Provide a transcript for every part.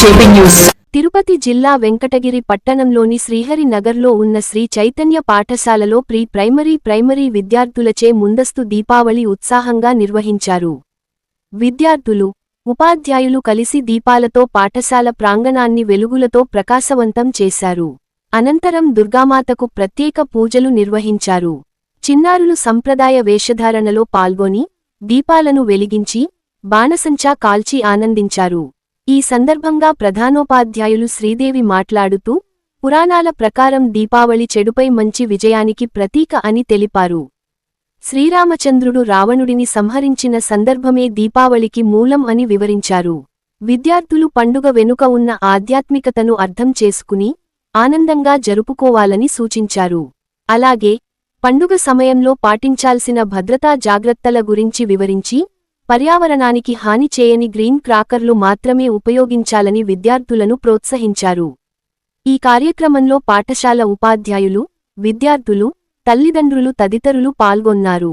JP news. Tirupati జిల్లా వెంకటగిరి పట్టణంలోని శ్రీహరి నగర్లో ఉన్న శ్రీ చైతన్య పాఠశాలలో ప్రీ ప్రైమరీ ప్రైమరీ విద్యార్థులచే ముందస్తు దీపావళి ఉత్సాహంగా నిర్వహించారు. విద్యార్థులు ఉపాధ్యాయులు కలిసి దీపాలతో పాఠశాల ప్రాంగణాన్ని వెలుగులతో ప్రకాశవంతం చేశారు. అనంతరం దుర్గామాతకు ప్రత్యేక పూజలు నిర్వహించారు. చిన్నారులు సంప్రదాయ వేషధారణలో పాల్గొని దీపాలను వెలిగించి బాణసంచా కాల్చి ఆనందించారు. ఈ సందర్భంగా ప్రధానోపాధ్యాయులు శ్రీదేవి మాట్లాడుతూ పురాణాల ప్రకారం దీపావళి చెడుపై మంచి విజయానికి ప్రతీక అని తెలిపారు. శ్రీరామచంద్రుడు రావణుడిని సంహరించిన సందర్భమే దీపావళికి మూలం అని వివరించారు. విద్యార్థులు పండుగ వెనుక ఉన్న ఆధ్యాత్మికతను అర్థం చేసుకుని ఆనందంగా జరుపుకోవాలని సూచించారు. అలాగే పండుగ సమయంలో పాటించాల్సిన భద్రతా జాగ్రత్తల గురించి వివరించి పర్యావరణానికి హాని చేయని గ్రీన్ క్రాకర్లు మాత్రమే ఉపయోగించాలని విద్యార్థులను ప్రోత్సహించారు. ఈ కార్యక్రమంలో పాఠశాల ఉపాధ్యాయులు విద్యార్థులు తల్లిదండ్రులు తదితరులు పాల్గొన్నారు.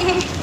えっ?